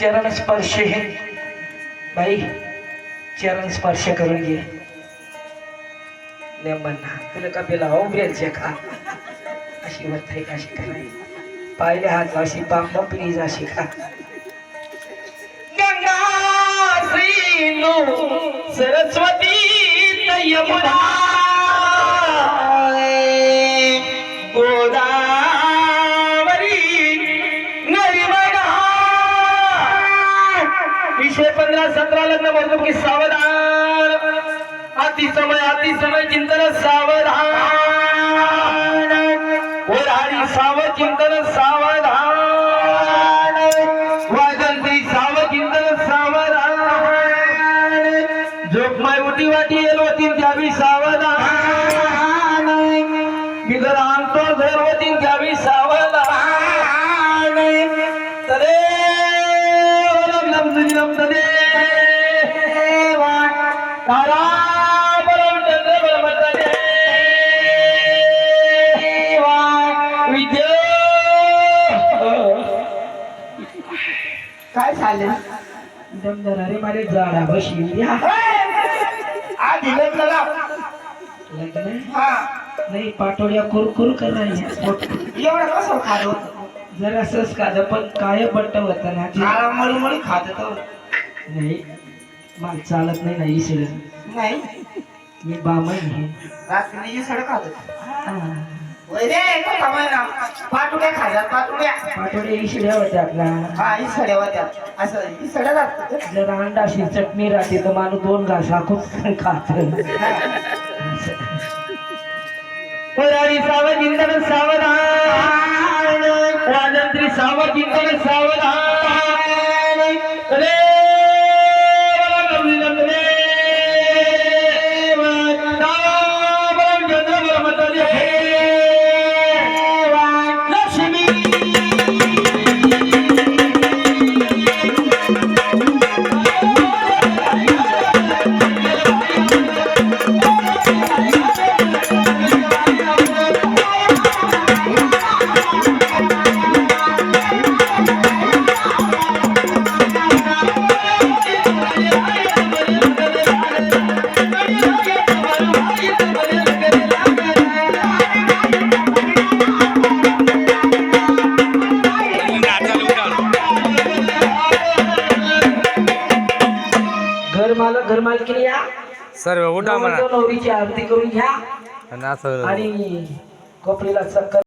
चरण स्पर्श हे बाई चरण स्पर्श करून घे नेमना तुला का पेला हो ब्रेलचे का अशी वरते का अशी कराय पाहिले हात अशी बांब प्लीज अशी का गंगा विषय पंधरा सतरा लग्न म्हणतो की सावधान. अति समय अति समय चिंतन सावधान. वराडी साव चिंतन सावधान. वाजंती साव चिंतन सावधान. जोगमाय उठी वाटी येलो तीन द्यावी सावधान. मी जर आणतो घर होतीन द्यावी सावधान. तदे काय झालं? दमदर अरे मारे जाडा बशी आधी लग्न? हा. नाही पाटोळ्या कुरकुर करायला एवढं कसं खात? होत जरा असंच का पण काय बट्ट होत ना ते. मला मळी मळी खात होतो नाही. मला चालत नाही ना इसड नाही. मी बामण आहे. रात्री इसड खात हा. वय रे मोठा महिना पाटुड्या खातात पाटुड्या. पाटोळ्या इसड्या होत्यात ना हा इसड्या होत्या. असं इसड्या जर अंडाशी चटणी राहते तर माणूस दोन घास हाकून खात. सावध इंधन सावधान. राजंत्री सावध इंधन सावधान. घर मालक घर मालकीने या. सर्व उठा म्हणा. नवरीची आरती करून घ्या. आणि असं आणि कपडीला चक्कर